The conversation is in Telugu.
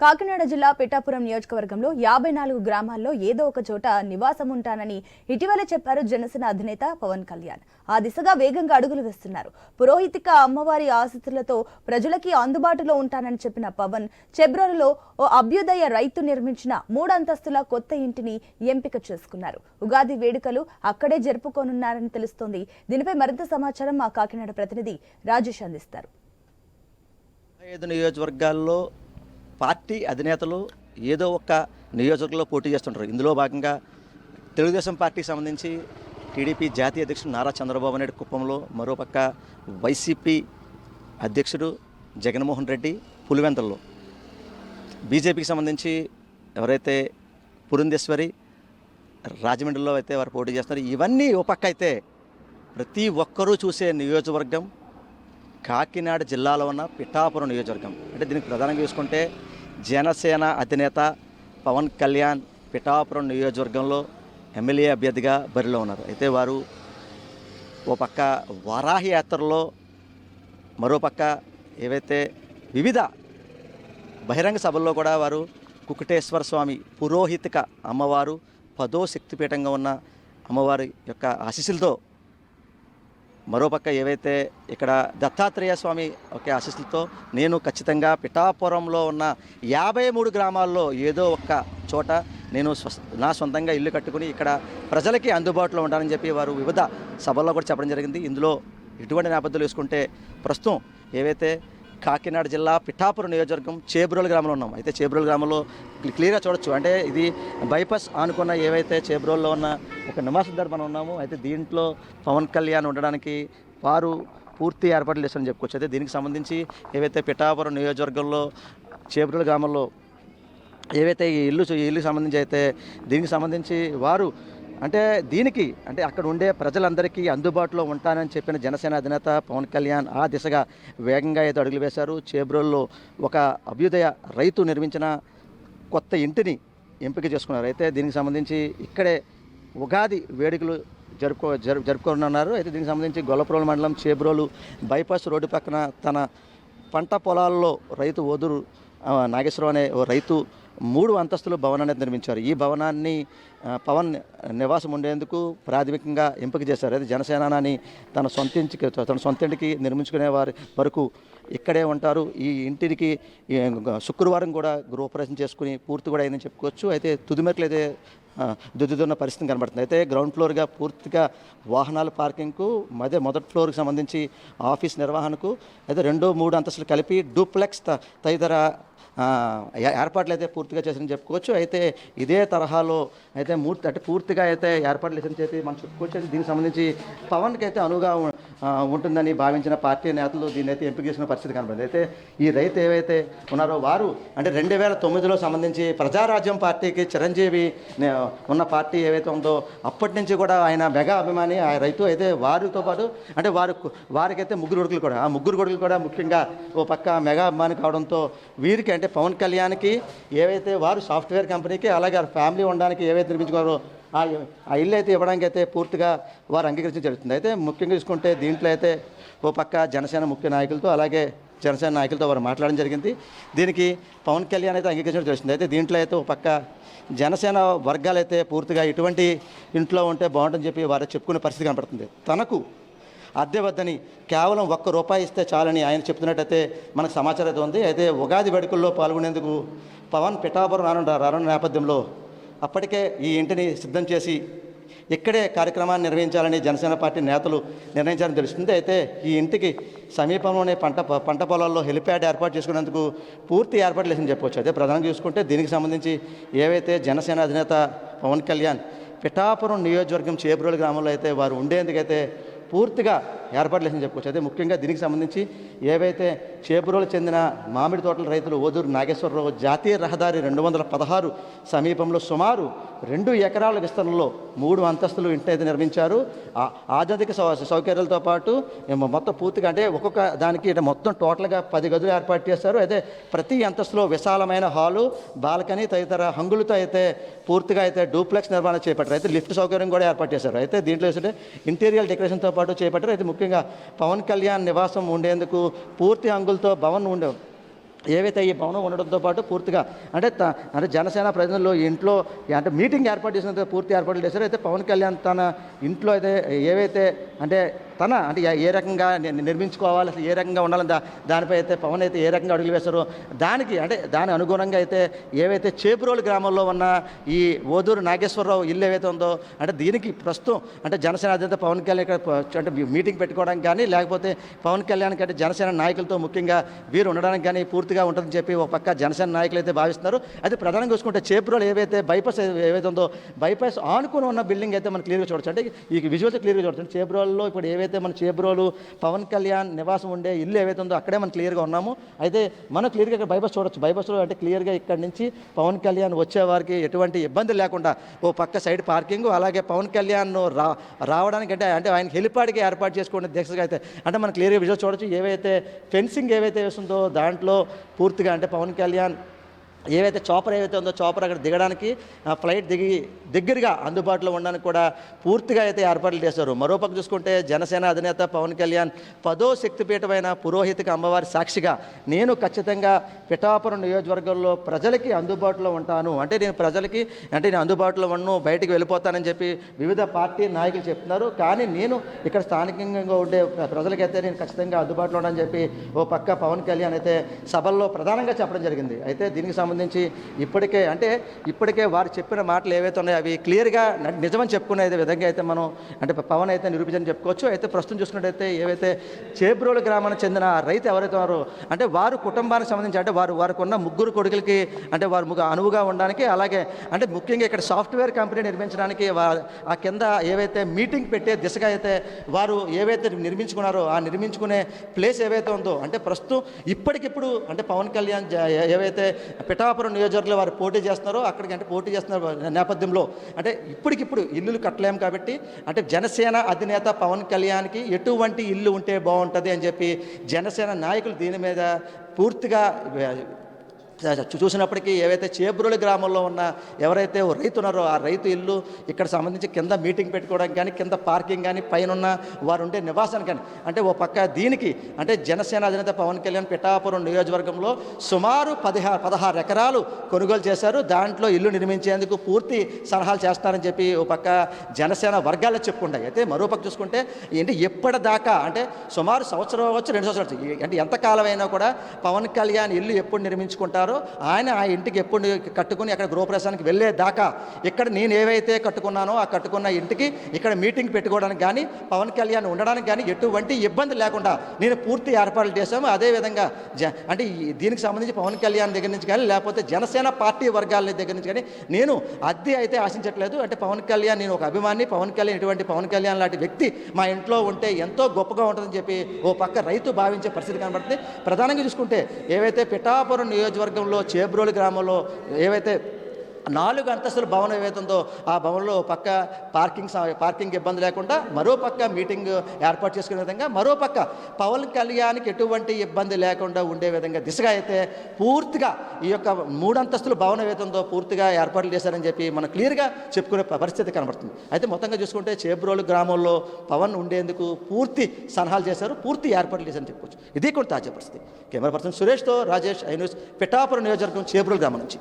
కాకినాడ జిల్లా పిఠాపురం నియోజకవర్గంలో యాభై నాలుగు గ్రామాల్లో ఏదో ఒక చోట నివాసం ఉంటానని ఇటీవల చెప్పారు జనసేన అధినేత పవన్ కళ్యాణ్. ఆ దిశగా వేగంగా అడుగులు వేస్తున్నారు. పురోహితిక అమ్మవారి ఆశీస్సులతో ప్రజలకి అందుబాటులో ఉంటానని చెప్పిన పవన్ చెబ్రోలులో ఓ అభ్యుదయ రైతు నిర్మించిన మూడంతస్తుల కొత్త ఇంటిని ఎంపిక చేసుకున్నారు. ఉగాది వేడుకలు అక్కడే జరుపుకోనున్నారని తెలుస్తోంది. దీనిపై మరింత సమాచారం మా కాకినాడ ప్రతినిధి రాజేష్ అందిస్తారు. ఐదు నియోజకవర్గాల్లో పార్టీ అధినేతలు ఏదో ఒక నియోజకవర్గంలో పోటీ చేస్తుంటారు. ఇందులో భాగంగా తెలుగుదేశం పార్టీకి సంబంధించి టీడీపీ జాతీయ అధ్యక్షుడు నారా చంద్రబాబు నాయుడు కుప్పంలో మరోపక్క వైసీపీ అధ్యక్షుడు జగన్మోహన్ రెడ్డి పులివెంతల్లో బీజేపీకి సంబంధించి ఎవరైతే పురంధేశ్వరి రాజమండ్రిలో అయితే వారు పోటీ చేస్తున్నారు. ఇవన్నీ ఓ పక్క అయితే ప్రతి ఒక్కరూ చూసే నియోజకవర్గం కాకినాడ జిల్లాలో ఉన్న పిఠాపురం నియోజకవర్గం. అంటే దీనికి ప్రధానంగా చూసుకుంటే జనసేన అధినేత పవన్ కళ్యాణ్ పిఠాపురం నియోజకవర్గంలో ఎమ్మెల్యే అభ్యర్థిగా బరిలో ఉన్నారు. అయితే వారు ఓ పక్క వారాహి యాత్రలో మరో పక్క ఏవైతే వివిధ బహిరంగ సభల్లో కూడా వారు కుకుటేశ్వర స్వామి పురోహితిక అమ్మవారు పదో శక్తిపీఠంగా ఉన్న అమ్మవారి యొక్క ఆశీస్సులతో మరోపక్క ఏవైతే ఇక్కడ దత్తాత్రేయ స్వామి ఒక ఆశీస్సులతో నేను ఖచ్చితంగా పిఠాపురంలో ఉన్న యాభై మూడు గ్రామాల్లో ఏదో ఒక్క చోట నేను నా సొంతంగా ఇల్లు కట్టుకుని ఇక్కడ ప్రజలకి అందుబాటులో ఉండాలని చెప్పి వారు వివిధ సభల్లో కూడా చెప్పడం జరిగింది. ఇందులో ఇటువంటి నేపథ్యాలు వేసుకుంటే ప్రస్తుతం ఏవైతే కాకినాడ జిల్లా పిఠాపురం నియోజకవర్గం చేబ్రోల్ గ్రామంలో ఉన్నాం. అయితే చేబ్రోల్ గ్రామంలో క్లియర్గా చూడొచ్చు. అంటే ఇది బైపాస్ ఆనుకున్న ఏవైతే చేబ్రోల్లో ఉన్న ఒక నివాసదారు మనం ఉన్నాము అయితే దీంట్లో పవన్ కళ్యాణ్ ఉండడానికి వారు పూర్తి ఏర్పాట్లు చేస్తారని చెప్పుకోవచ్చు. అయితే దీనికి సంబంధించి ఏవైతే పిఠాపురం నియోజకవర్గంలో చేబ్రోల్ గ్రామంలో ఏవైతే ఈ ఇల్లు ఈ ఇల్లుకి సంబంధించి అయితే దీనికి సంబంధించి వారు అంటే దీనికి అంటే అక్కడ ఉండే ప్రజలందరికీ అందుబాటులో ఉంటానని చెప్పిన జనసేన అధినేత పవన్ కళ్యాణ్ ఆ దిశగా వేగంగా అయితే అడుగులు వేశారు. చేబ్రోల్లో ఒక అభ్యుదయ రైతు నిర్మించిన కొత్త ఇంటిని ఎంపిక చేసుకున్నారు. అయితే దీనికి సంబంధించి ఇక్కడే ఉగాది వేడుకలు జరుపుకో జరు జరుపుకోనున్నారు. అయితే దీనికి సంబంధించి గొల్లపురం మండలం చేబ్రోలు బైపాస్ రోడ్డు పక్కన తన పంట పొలాల్లో రైతు ఓదురు ఆ, నాగేశ్వరరావు అనే ఓ రైతు మూడు అంతస్తుల భవనాన్ని నిర్మించారు. ఈ భవనాన్ని పవన్ నివాసం ఉండేందుకు ప్రాథమికంగా ఎంపిక చేశారు. అయితే జనసేనాని తన సొంత ఇంటికి తన సొంత ఇంటికి నిర్మించుకునే వారి వరకు ఇక్కడే ఉంటారు. ఈ ఇంటికి శుక్రవారం కూడా గృహప్రవేశం చేసుకుని పూర్తి కూడా అయిందని చెప్పుకోవచ్చు. అయితే తుదిమెట్లు అయితే దుద్దుతున్న పరిస్థితి కనబడుతుంది. అయితే గ్రౌండ్ ఫ్లోర్గా పూర్తిగా వాహనాల పార్కింగ్కు అదే మొదటి ఫ్లోర్కి సంబంధించి ఆఫీస్ నిర్వహణకు అయితే రెండు మూడు అంతస్తులు కలిపి డూప్లెక్స్ త- తదితర ఏర్పాట్లు అయితే పూర్తిగా చేసిన చెప్పుకోవచ్చు. అయితే ఇదే తరహాలో అయితే మూర్తి అంటే పూర్తిగా అయితే ఏర్పాట్లు చేసిన చెప్పి మనం చెప్పుకోవచ్చు. దీనికి సంబంధించి పవన్కి అయితే అనువుగా ఉంటుందని భావించిన పార్టీ నేతలు దీన్ని అయితే ఎంపిక చేసిన పరిస్థితి కనబడింది అయితే ఈ రైతు ఏవైతే ఉన్నారో వారు అంటే రెండు వేల తొమ్మిదిలో సంబంధించి ప్రజారాజ్యం పార్టీకి చిరంజీవి నే- ఉన్న పార్టీ ఏవైతే ఉందో అప్పటి నుంచి కూడా ఆయన మెగా అభిమాని ఆ రైతు అయితే వారితో పాటు అంటే వారు వారికైతే ముగ్గురు కొడుకులు కూడా ఆ ముగ్గురు కొడుకులు కూడా ముఖ్యంగా ఓ పక్క మెగా అభిమాని కావడంతో వీరికి అంటే పవన్ కళ్యాణ్కి ఏవైతే వారు సాఫ్ట్వేర్ కంపెనీకి అలాగే ఫ్యామిలీ ఉండడానికి ఏవైతే నిర్మించుకున్నారో ఆ ఆ ఇల్లు అయితే ఇవ్వడానికి అయితే పూర్తిగా వారు అంగీకరించడం జరుగుతుంది. అయితే ముఖ్యంగా చూసుకుంటే దీంట్లో అయితే ఓ పక్క జనసేన ముఖ్య నాయకులతో అలాగే జనసేన నాయకులతో వారు మాట్లాడడం జరిగింది. దీనికి పవన్ కళ్యాణ్ అయితే అంగీకరించడం జరుగుతుంది. అయితే దీంట్లో అయితే ఒక పక్క జనసేన వర్గాలు అయితే పూర్తిగా ఇటువంటి ఇంట్లో ఉంటే బాగుంటుందని చెప్పి వారు చెప్పుకునే పరిస్థితి కనపడుతుంది. తనకు అద్దె వద్దని కేవలం ఒక్క రూపాయి ఇస్తే చాలని ఆయన చెప్తున్నట్టయితే మనకు సమాచారం అయితే ఉంది. అయితే ఉగాది వేడుకల్లో పాల్గొనేందుకు పవన్ పిఠాపురం రానున్న రానున్న నేపథ్యంలో అప్పటికే ఈ ఇంటిని సిద్ధం చేసి ఇక్కడే కార్యక్రమాన్ని నిర్వహించాలని జనసేన పార్టీ నేతలు నిర్ణయించాలని తెలుస్తుంది. అయితే ఈ ఇంటికి సమీపంలోనే పంట పంట పొలాల్లో హెలిప్యాడ్ ఏర్పాటు చేసుకునేందుకు పూర్తి ఏర్పాట్లు లేదని చెప్పవచ్చు అయితే ప్రధానంగా చూసుకుంటే దీనికి సంబంధించి ఏవైతే జనసేన అధినేత పవన్ కళ్యాణ్ పిఠాపురం నియోజకవర్గం చేబ్రోలు గ్రామంలో అయితే వారు ఉండేందుకైతే పూర్తిగా ఏర్పాట్లు చేసింది చెప్పుకోవచ్చు. అదే ముఖ్యంగా దీనికి సంబంధించి ఏవైతే చేపురోలు చెందిన మామిడి తోటల రైతులు ఓదూరు నాగేశ్వరరావు జాతీయ రహదారి రెండు వందల పదహారు సమీపంలో సుమారు రెండు ఎకరాల విస్తరణలో మూడు అంతస్తులు ఇంటైతే నిర్మించారు. ఆధునిక సౌ సౌకర్యాలతో పాటు మొత్తం పూర్తిగా అంటే ఒక్కొక్క దానికి మొత్తం టోటల్గా పది గదులు ఏర్పాటు చేశారు. అయితే ప్రతి అంతస్తులో విశాలమైన హాలు బాల్కనీ తదితర హంగులతో అయితే పూర్తిగా అయితే డూప్లెక్స్ నిర్మాణం చేపట్టారు. అయితే లిఫ్ట్ సౌకర్యం కూడా ఏర్పాటు చేశారు. అయితే దీంట్లో ఏంటంటే ఇంటీరియర్ డెకరేషన్తో పాటు చేపట్టారు. అయితే ముఖ్యంగా పవన్ కళ్యాణ్ నివాసం ఉండేందుకు పూర్తి అంగులతో భవన్ ఉండే ఏవైతే ఈ భవనం ఉండడంతో పాటు పూర్తిగా అంటే త- అంటే జనసేన ప్రజలు ఇంట్లో అంటే మీటింగ్ ఏర్పాటు చేసినంత పూర్తి ఏర్పాట్లు చేశారు. అయితే పవన్ కళ్యాణ్ తన ఇంట్లో అయితే ఏవైతే అంటే తన అంటే ఏ- రకంగా నిర్మించుకోవాలి అసలు ఏ రకంగా ఉండాలని దా దానిపై అయితే పవన్ అయితే ఏ రకంగా అడుగులు వేశారో దానికి అంటే దాని అనుగుణంగా అయితే ఏవైతే చేపురోలు గ్రామంలో ఉన్న ఈ ఓదూరు నాగేశ్వరరావు ఇల్లు ఏవైతే ఉందో అంటే దీనికి ప్రస్తుతం అంటే జనసేన అధినేత పవన్ కళ్యాణ్ ఇక్కడ అంటే మీటింగ్ పెట్టుకోవడానికి కానీ లేకపోతే పవన్ కళ్యాణ్ కంటే జనసేన నాయకులతో ముఖ్యంగా వీరు ఉండడానికి కానీ పూర్తిగా ఉంటుందని చెప్పి ఒక పక్క జనసేన నాయకులు అయితే భావిస్తున్నారు. అయితే ప్రధానంగా చూసుకుంటే చేపురోలు ఏవైతే బైపాస్ ఏవైతే ఉందో బైపాస్ ఆనుకుని ఉన్న బిల్డింగ్ అయితే మనం క్లియర్గా చూడొచ్చు. అంటే ఈ విజువల్స్ క్లియర్గా చూడొచ్చు. చేపురోల్లో ఇప్పుడు ఏవైతే మన చేబ్రోలు పవన్ కళ్యాణ్ నివాసం ఉండే ఇల్లు ఏవైతే ఉందో అక్కడే మనం క్లియర్గా ఉన్నాము. అయితే మనం క్లియర్గా ఇక్కడ బైబస్ చూడొచ్చు. బైబస్లో అంటే క్లియర్గా ఇక్కడ నుంచి పవన్ కళ్యాణ్ వచ్చేవారికి ఎటువంటి ఇబ్బంది లేకుండా ఓ పక్క సైడ్ పార్కింగ్ అలాగే పవన్ కళ్యాణ్ రా రావడానికి అంటే అంటే ఆయన హెలిపాడ్కి ఏర్పాటు చేసుకునే దీక్షగా అయితే. అంటే మనం క్లియర్గా విజువల్ చూడొచ్చు. ఏవైతే ఫెన్సింగ్ ఏవైతే వేస్తుందో దాంట్లో పూర్తిగా అంటే పవన్ కళ్యాణ్ ఏవైతే చాపర్ ఏవైతే ఉందో చాపర్ అక్కడ దిగడానికి ఫ్లైట్ దిగి దగ్గరగా అందుబాటులో ఉండడానికి కూడా పూర్తిగా అయితే ఏర్పాట్లు చేశారు. మరోపక్క చూసుకుంటే జనసేన అధినేత పవన్ కళ్యాణ్ పదో శక్తిపీఠమైన పురోహితకి అమ్మవారి సాక్షిగా నేను ఖచ్చితంగా పిఠాపురం నియోజకవర్గంలో ప్రజలకి అందుబాటులో ఉంటాను. అంటే నేను ప్రజలకి అంటే నేను అందుబాటులో ఉన్ను బయటికి వెళ్ళిపోతానని చెప్పి వివిధ పార్టీ నాయకులు చెప్తున్నారు. కానీ నేను ఇక్కడ స్థానికంగా ఉండే ప్రజలకైతే నేను ఖచ్చితంగా అందుబాటులో ఉండని చెప్పి ఓ పక్క పవన్ కళ్యాణ్ అయితే సభల్లో ప్రధానంగా చెప్పడం జరిగింది. అయితే దీనికి సంబంధించి ఇప్పటికే అంటే ఇప్పటికే వారు చెప్పిన మాటలు ఏవైతే ఉన్నాయో అవి క్లియర్గా నిజమని చెప్పుకునే విధంగా అయితే మనం అంటే పవన్ అయితే నిరూపించని చెప్పుకోవచ్చు. అయితే ప్రస్తుతం చూసుకున్నట్టయితే ఏవైతే చేబ్రోలు గ్రామానికి చెందిన ఆ రైతు ఎవరైతే వారు అంటే వారు కుటుంబానికి సంబంధించి అంటే వారు వారికి ఉన్న ముగ్గురు కొడుకులకి అంటే వారు అనువుగా ఉండడానికి అలాగే అంటే ముఖ్యంగా ఇక్కడ సాఫ్ట్వేర్ కంపెనీ నిర్మించడానికి ఆ కింద ఏవైతే మీటింగ్ పెట్టే దిశగా అయితే వారు ఏవైతే నిర్మించుకున్నారో ఆ నిర్మించుకునే ప్లేస్ ఏవైతే ఉందో అంటే ప్రస్తుతం ఇప్పటికిప్పుడు అంటే పవన్ కళ్యాణ్ ఏవైతే పిఠాపురం నియోజకవర్గంలో వారు పోటీ చేస్తున్నారో అక్కడికి అంటే పోటీ చేస్తున్న నేపథ్యంలో అంటే ఇప్పటికిప్పుడు ఇల్లులు కట్టలేము కాబట్టి అంటే జనసేన అధినేత పవన్ కళ్యాణ్కి ఎటువంటి ఇల్లు ఉంటే బాగుంటుంది అని చెప్పి జనసేన నాయకులు దీని మీద పూర్తిగా చూసినప్పటికీ ఏవైతే చేబ్రోలి గ్రామంలో ఉన్న ఎవరైతే ఓ రైతు ఉన్నారో ఆ రైతు ఇల్లు ఇక్కడ సంబంధించి కింద మీటింగ్ పెట్టుకోవడానికి కానీ కింద పార్కింగ్ కానీ పైన ఉన్న వారు ఉండే నివాసానికి కానీ అంటే ఓ పక్క దీనికి అంటే జనసేన అధినేత పవన్ కళ్యాణ్ పిఠాపురం నియోజకవర్గంలో సుమారు పదిహారు పదహారు ఎకరాలు కొనుగోలు చేశారు. దాంట్లో ఇల్లు నిర్మించేందుకు పూర్తి సలహాలు చేస్తారని చెప్పి ఓ పక్క జనసేన వర్గాలే చెప్పుకుంటాయి. అయితే మరో పక్క చూసుకుంటే ఏంటి ఎప్పటిదాకా అంటే సుమారు సంవత్సరం అవ్వచ్చు రెండు సంవత్సరాలు అంటే ఎంత కాలం అయినా కూడా పవన్ కళ్యాణ్ ఇల్లు ఎప్పుడు నిర్మించుకుంటారు? ఆయన ఆ ఇంటికి ఎప్పుడు కట్టుకుని అక్కడ గృహప్రవేశానికి వెళ్ళే దాకా ఇక్కడ నేను ఏవైతే కట్టుకున్నానో ఆ కట్టుకున్న ఇంటికి ఇక్కడ మీటింగ్ పెట్టుకోవడానికి కానీ పవన్ కళ్యాణ్ ఉండడానికి కానీ ఎటువంటి ఇబ్బంది లేకుండా నేను పూర్తి ఏర్పాట్లు చేశాము. అదేవిధంగా జ అంటే దీనికి సంబంధించి పవన్ కళ్యాణ్ దగ్గర నుంచి కానీ లేకపోతే జనసేన పార్టీ వర్గాల దగ్గర నుంచి కానీ నేను అద్దె అయితే ఆశించట్లేదు. అంటే పవన్ కళ్యాణ్ నేను ఒక అభిమాని పవన్ కళ్యాణ్ ఇటువంటి పవన్ కళ్యాణ్ లాంటి వ్యక్తి మా ఇంట్లో ఉంటే ఎంతో గొప్పగా ఉంటుందని చెప్పి ఓ పక్క రైతు భావించే పరిస్థితి కనబడుతుంది. ప్రధానంగా చూసుకుంటే ఏవైతే పిఠాపురం ప్రాంతంలో చేబ్రోలు గ్రామంలో ఏవైతే నాలుగు అంతస్తుల భవనం ఏవైతే ఆ భవనంలో పక్క పార్కింగ్ స- పార్కింగ్ ఇబ్బంది లేకుండా మరో పక్క మీటింగ్ ఏర్పాటు చేసుకునే విధంగా మరో పక్క పవన్ కళ్యాణ్కి ఎటువంటి ఇబ్బంది లేకుండా ఉండే విధంగా దిశగా అయితే పూర్తిగా ఈ యొక్క మూడంతస్తుల భవనం ఏదైతుందో పూర్తిగా ఏర్పాట్లు చేశారని చెప్పి మనం క్లియర్గా చెప్పుకునే పరిస్థితి కనబడుతుంది. అయితే మొత్తంగా చూసుకుంటే చేబ్రోలు గ్రామంలో పవన్ ఉండేందుకు పూర్తి సలహాలు చేశారు పూర్తి ఏర్పాట్లు చేశారని చెప్పుకోవచ్చు. ఇది కూడా తాజా పరిస్థితి. కెమెరా పర్సన్ సురేష్తో రాజేష్ ఐ పిఠాపురం నియోజకవర్గం చేబ్రోలు గ్రామం నుంచి.